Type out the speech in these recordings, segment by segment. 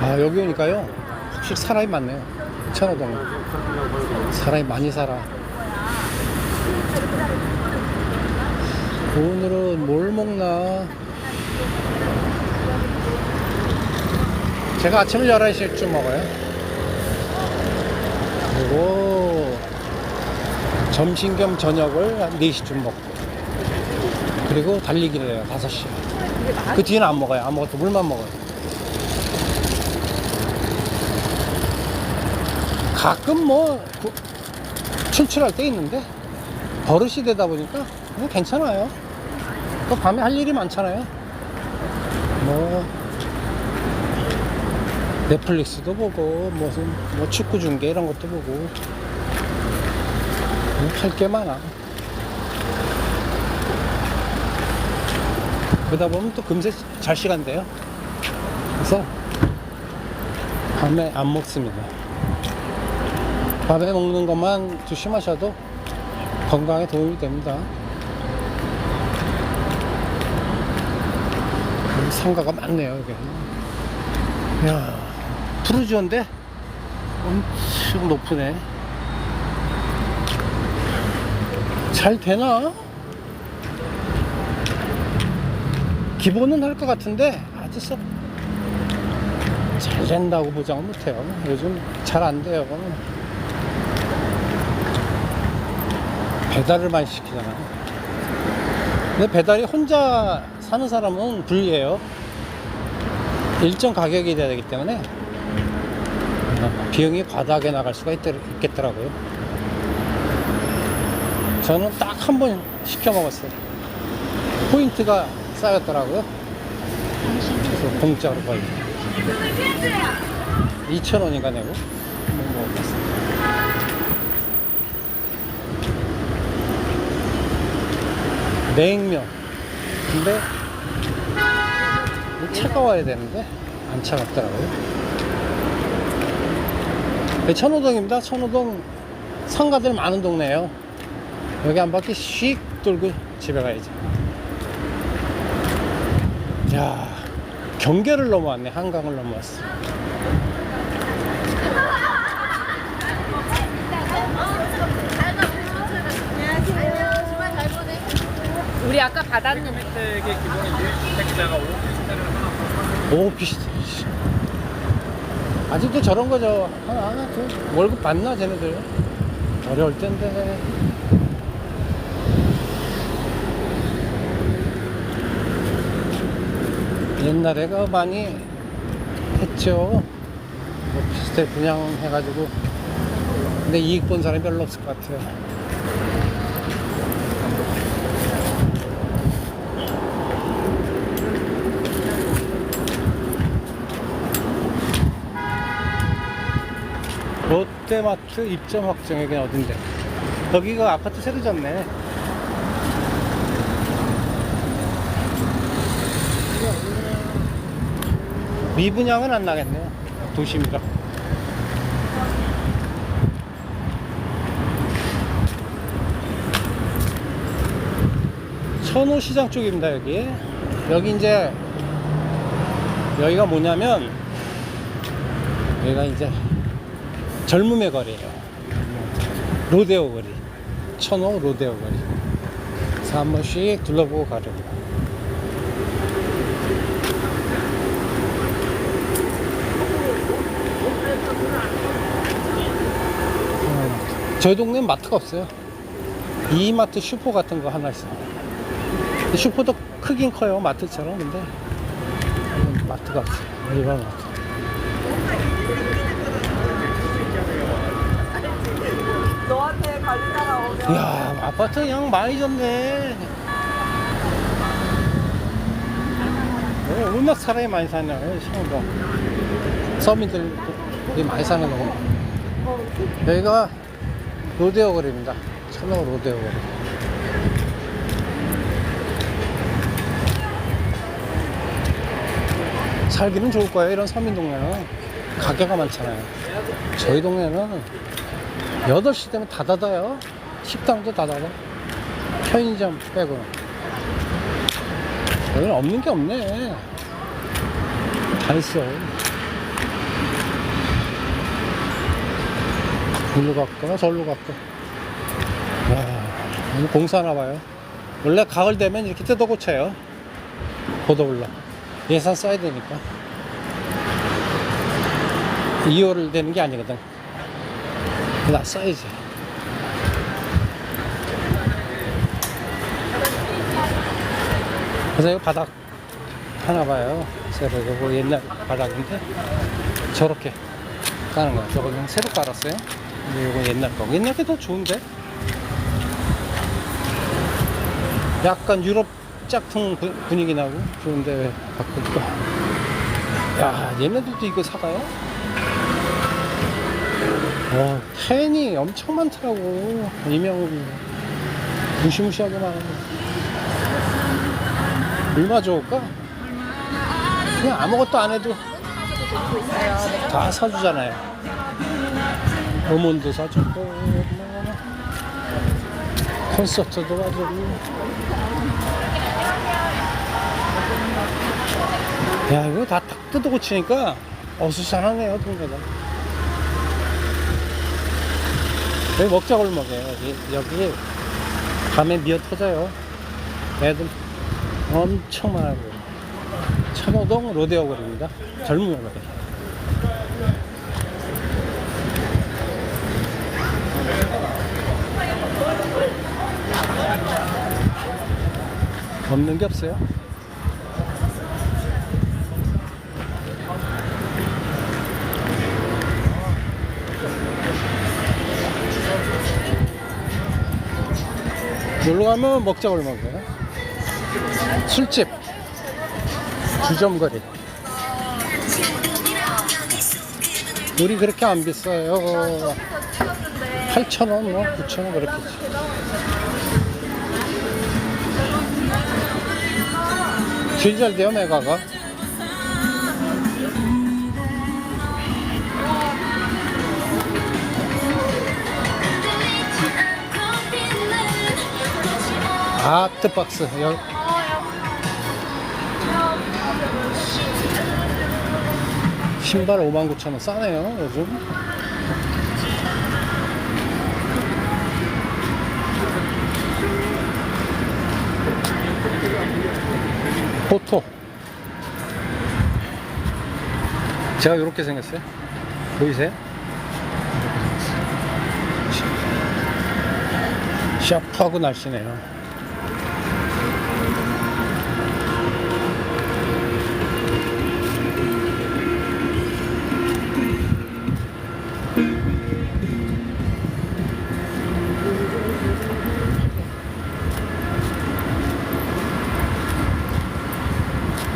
아 여기 오니까요? 확실히 사람이 많네요. 천호동 사람이 많이 살아. 오늘은 뭘 먹나? 제가 아침을 11시쯤 먹어요. 그리고 점심 겸 저녁을 한 4시쯤 먹고. 그리고 달리기를 해요 5시. 그 뒤에는 안 먹어요. 아무것도 물만 먹어요 가끔 뭐 그- 출출할 때 있는데 버릇이 되다 보니까 그냥 괜찮아요. 또 밤에 할 일이 많잖아요. 뭐 넷플릭스도 보고 무슨 뭐 축구 중계 이런 것도 보고 할 게 많아. 그러다 보면 또 금세 잘 시간 돼요. 그래서 밤에 안 먹습니다 밤에 먹는 것만 조심하셔도 건강에 도움이 됩니다. 상가가 많네요, 여기. 야 푸르지온데 엄청 높으네. 잘 되나? 기본은 할 것 같은데 아직 썩 잘 된다고 보장은 못해요. 요즘 잘 안 돼요. 배달을 많이 시키잖아. 근데 배달이 혼자 사는 사람은 불리해요. 일정 가격이 돼야 되기 때문에 어, 비용이 과다하게 나갈 수가 있, 있겠더라고요. 저는 딱 한 번 시켜 먹었어요. 포인트가 쌓였더라고요. 그래서 공짜로 거의 2,000원인가 내고 먹었어요. 냉면. 근데 차가워야 되는데 안 차갑더라고요. 네, 천호동입니다. 천호동 상가들 많은 동네예요. 여기 한 바퀴 씩 돌고 집에 가야지. 야 경계를 넘어왔네. 한강을 넘어왔어. 우리 아까 받았는데 혜택의 기본인데 혜택자가 5오 비슷해. 씨. 아직도 저런 거죠. 하나 하나 둘 월급 받나 쟤네들. 어려울 텐데. 옛날에가 많이 했죠. 뭐 비슷해 분양 해가지고. 근데 이익 본 사람이 별로 없을 것 같아요. 롯데마트 입점 확정 여기 어딘데? 여기가 아파트 새로 졌네. 미분양은 안 나겠네요. 도심이라. 천호시장 쪽입니다, 여기. 여기 이제, 여기가 뭐냐면, 여기가 이제 젊음의 거리예요. 로데오 거리. 천호 로데오 거리. 한 번씩 둘러보고 가려고. 음, 저희 동네는 마트가 없어요. 이마트 슈퍼 같은 거 하나 있어요. 슈퍼도 크긴 커요. 마트처럼. 근데 마트가 없어요. 일반 마트. 너한테 관리자가 오면 이야 아파트 그냥 많이 졌네. 어, 워낙 사람이 많이 사냐 시원도 서민들이 많이 사는 거. 여기가 로데오 거리입니다. 천호 로데오 거리 살기는 좋을 거예요 이런 서민 동네는. 가게가 많잖아요. 저희 동네는 8시 되면 다 닫아요. 식당도 다 닫아서 편의점 빼고. 여기 없는 게 없네. 다 있어. 일로 갈까? 절로 갈까? 와 너무 공사나 봐요. 원래 가을 되면 이렇게 뜯어 고쳐요. 보도블라. 예산 써야 되니까. 2월 되는 게 아니거든. 나 써야지. 그래서 이거 바닥 하나 봐요. 새로 이거 옛날 바닥인데 저렇게 까는 거야. 저거 그냥 새로 깔았어요. 근데 이거 옛날 거. 옛날 게 더 좋은데? 약간 유럽 짝퉁 분- 분위기 나고 좋은데 왜 바꿀까? 야, 얘네들도 이거 사가요? 와, 팬이 엄청 많더라고. 이명 무시무시하게 많은데. 얼마 좋을까? 그냥 아무것도 안 해도 다 사주잖아요. 음원도 사주고, 뭐, 콘서트도 가지고. 야, 이거 다 탁 뜯어 고치니까 어수선하네요, 동네가. 여기 먹자골목이에요. 여기, 여기 밤에 미어 터져요. 애들 엄청 많아요. 천호동 로데오 거리입니다. 젊은 거리. 없는 게 없어요. 놀러 가면 먹자골 먹어요. 술집, 주점거리. 우리 그렇게 안 비싸요. 8,000원, 뭐 9,000원 그렇겠지. 제일 잘 돼요, 메가가. 아트박스. 신발 59,000원 싸네요, 요즘. 포토. 제가 이렇게 생겼어요. 보이세요? 샤프하고 날씬해요.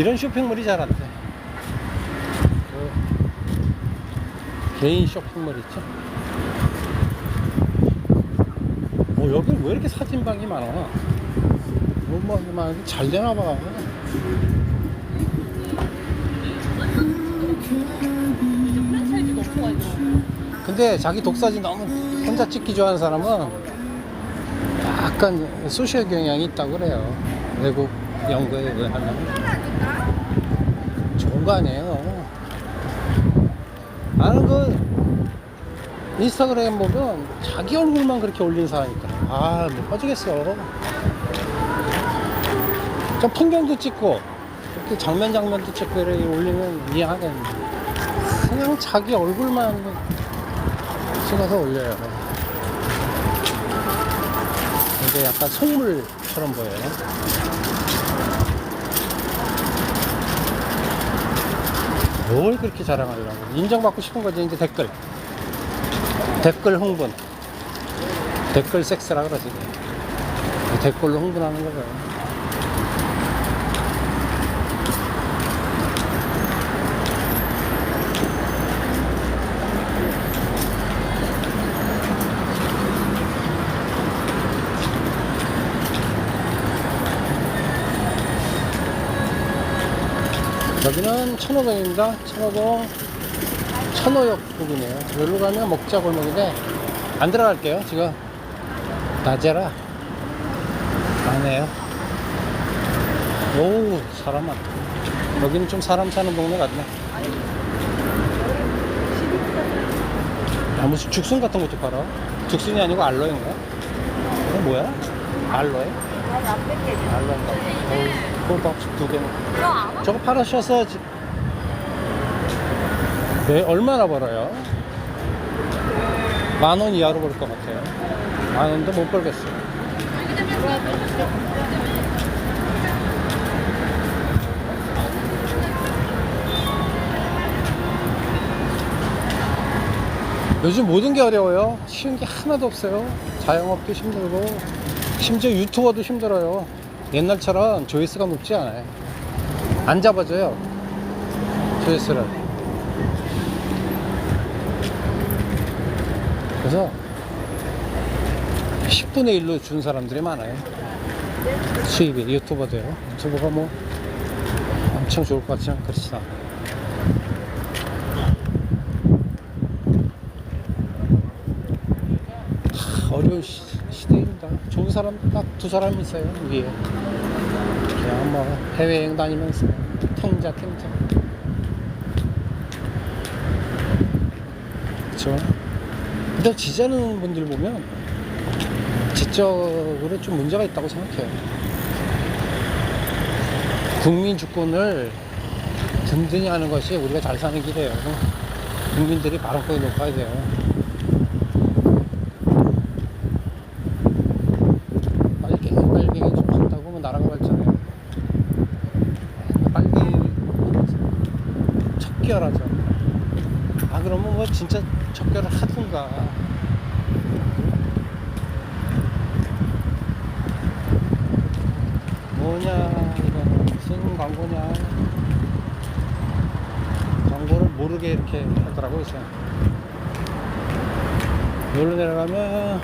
이런 쇼핑몰이 잘 안 돼. 그 개인 쇼핑몰 있죠? 어, 여기 왜 이렇게 사진방이 많아? 너무 많아. 잘 되나 봐. 근데 자기 독사진 너무 혼자 찍기 좋아하는 사람은 약간 소셜 경향이 있다고 그래요. 외국 연구에 의하면. 아니에요. 나는 그 인스타그램 보면 자기 얼굴만 그렇게 올린 사람이 있더라. 아, 못 빠지겠어. 좀 풍경도 찍고, 이렇게 장면 장면도 찍고 이렇게 올리면 이해하겠는데. 그냥 자기 얼굴만 찍어서 올려요. 이게 약간 속물처럼 보여요. 뭘 그렇게 자랑하려고. 인정받고 싶은 거지, 이제 댓글. 댓글 흥분. 댓글 섹스라 그러지. 댓글로 흥분하는 거죠. 여기는 천호동입니다. 천호동 천호역 부근이에요. 여기로 가면 먹자 골목인데 안 들어갈게요. 지금 낮에라 안 해요. 오 사람 많다. 여기는 좀 사람 사는 동네 같네. 아, 무슨 죽순 같은 것도 팔아? 죽순이 아니고 알로에인가? 이거 뭐야? 알로에? 알로에인가? 어, 호박 두 개. 저거 팔으셔서 지- 네, 얼마나 벌어요? 만 원 이하로 벌 것 같아요. 만 원도 못 벌겠어요. 요즘 모든 게 어려워요. 쉬운 게 하나도 없어요. 자영업도 힘들고, 심지어 유튜버도 힘들어요. 옛날처럼 조회수가 높지 않아요. 안 잡아줘요. 조회수를. 그래서 10분의 1로 준 사람들이 많아요. 수입이 유튜버도요. 유튜버가 뭐 엄청 좋을 것 같지만 그렇지 않아요. 다 어려운 시, 시대입니다. 좋은 사람 딱 두 사람 있어요 위에. 그냥 뭐 해외여행 다니면서 탱자 탱자. 그렇죠. 근데 지자는 분들 보면 지적으로 좀 문제가 있다고 생각해요. 국민 주권을 든든히 하는 것이 우리가 잘 사는 길이에요. 국민들이 발언권이 높아야 돼요. 빨리 빨리 좀 한다고 하면 나라가 발전해요. 빨리 척결하죠. 아 그러면 뭐 진짜 척결을 하든가. 뭐냐 이거는 무슨 광고냐. 광고를 모르게 이렇게 하더라고요. 그래서 여기로 내려가면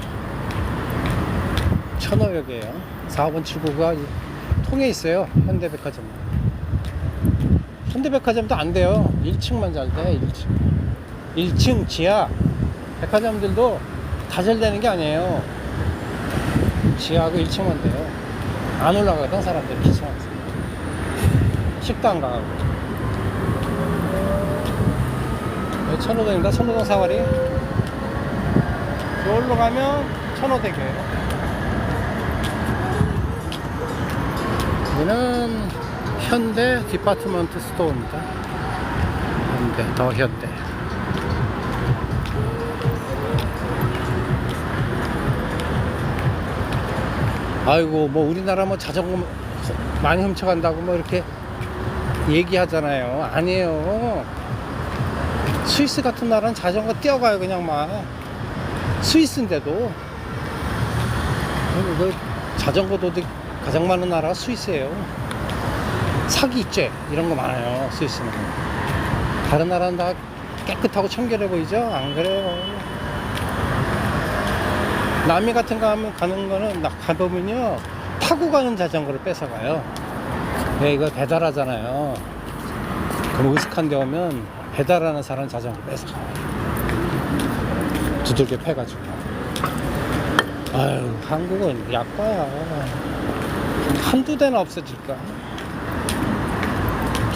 천호역이에요. 4번 7구가 통에 있어요. 현대백화점. 현대백화점도 안 돼요. 1층만 잘 돼. 1층. 1층 지하 백화점들도 다 잘 되는 게 아니에요. 지하하고 1층만 돼요. 안 올라가던 사람들 귀찮아서. 식당 가고. 천호동인가? 천호동 사거리. 저기로 가면 천호대교예요. 여기는 현대 디파트먼트 스토어입니다. 현대, 더 현대. 아이고, 뭐 우리나라 뭐 자전거 많이 훔쳐간다고 뭐 이렇게 얘기하잖아요. 아니에요. 스위스 같은 나라는 자전거 뛰어가요, 그냥 막. 스위스인데도. 그 자전거 도둑 가장 많은 나라가 스위스예요. 사기죄 이런 거 많아요. 스위스는. 다른 나라는 다 깨끗하고 청결해 보이죠? 안 그래요. 남미 같은 거 하면 가는 거는 나 가보면요 타고 가는 자전거를 뺏어가요. 네, 이거 배달하잖아요. 그럼 으슥한 데 오면 배달하는 사람 자전거 뺏어가요. 두들겨 패가지고. 아유, 한국은 약과야. 한두 대나 없어질까?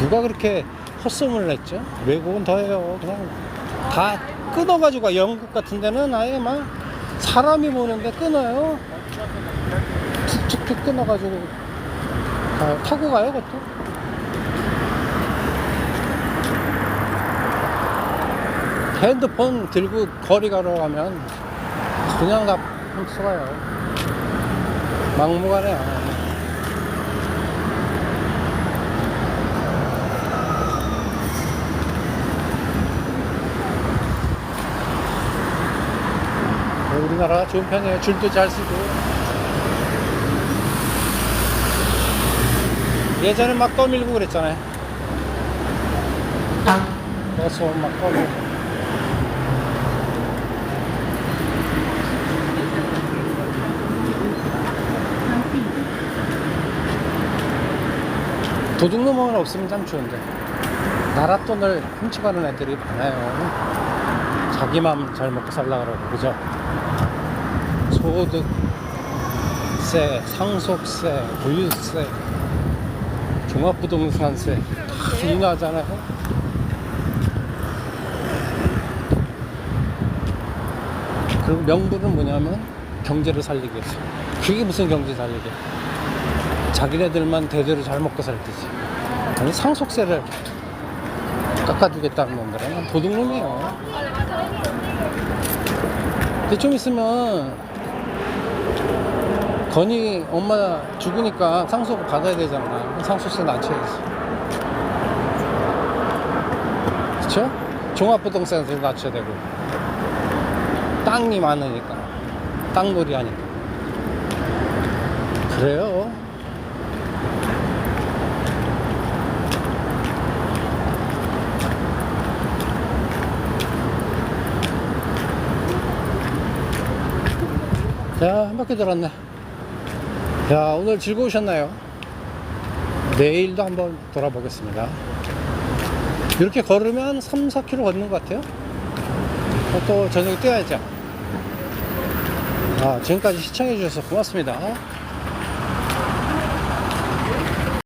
누가 그렇게 헛소문을 냈죠? 외국은 더해요. 그냥 다 끊어가지고 가. 영국 같은 데는 아예 막 사람이 보는데 끊어요. 툭툭툭 끊어가지고 가요. 타고 가요, 그것도. 핸드폰 들고 거리 가러 가면 그냥 다 훔쳐가요. 막무가내. 우리나라 좋은 편이에요. 줄도 잘 쓰고. 예전에 막 떠밀고 그랬잖아요. 버스 막 떠밀고. 도둑놈은 없으면 참 좋은데. 나라 돈을 훔쳐가는 애들이 많아요. 자기 맘잘 먹고 살라 그러고, 그죠? 소득세, 상속세, 보유세, 종합부동산세 다 인하잖아요. 그 명분은 뭐냐면 경제를 살리기 위해서. 그게 무슨 경제 살리기? 자기네들만 대대로 잘 먹고 살 때지. 아니 상속세를 깎아주겠다는 놈들은 도둑놈이에요. 근데 좀 있으면 건이 엄마 죽으니까 상속 받아야 되잖아. 상속세 낮춰야지. 그쵸? 종합부동산세 낮춰야 되고. 땅이 많으니까. 땅놀이 하니까. 그래요. 자, 한 바퀴 돌았네. 야, 오늘 즐거우셨나요? 내일도 한번 돌아보겠습니다. 이렇게 걸으면 3, 4km 걷는 것 같아요. 어, 또 저녁에 뛰어야죠. 아, 지금까지 시청해 주셔서 고맙습니다.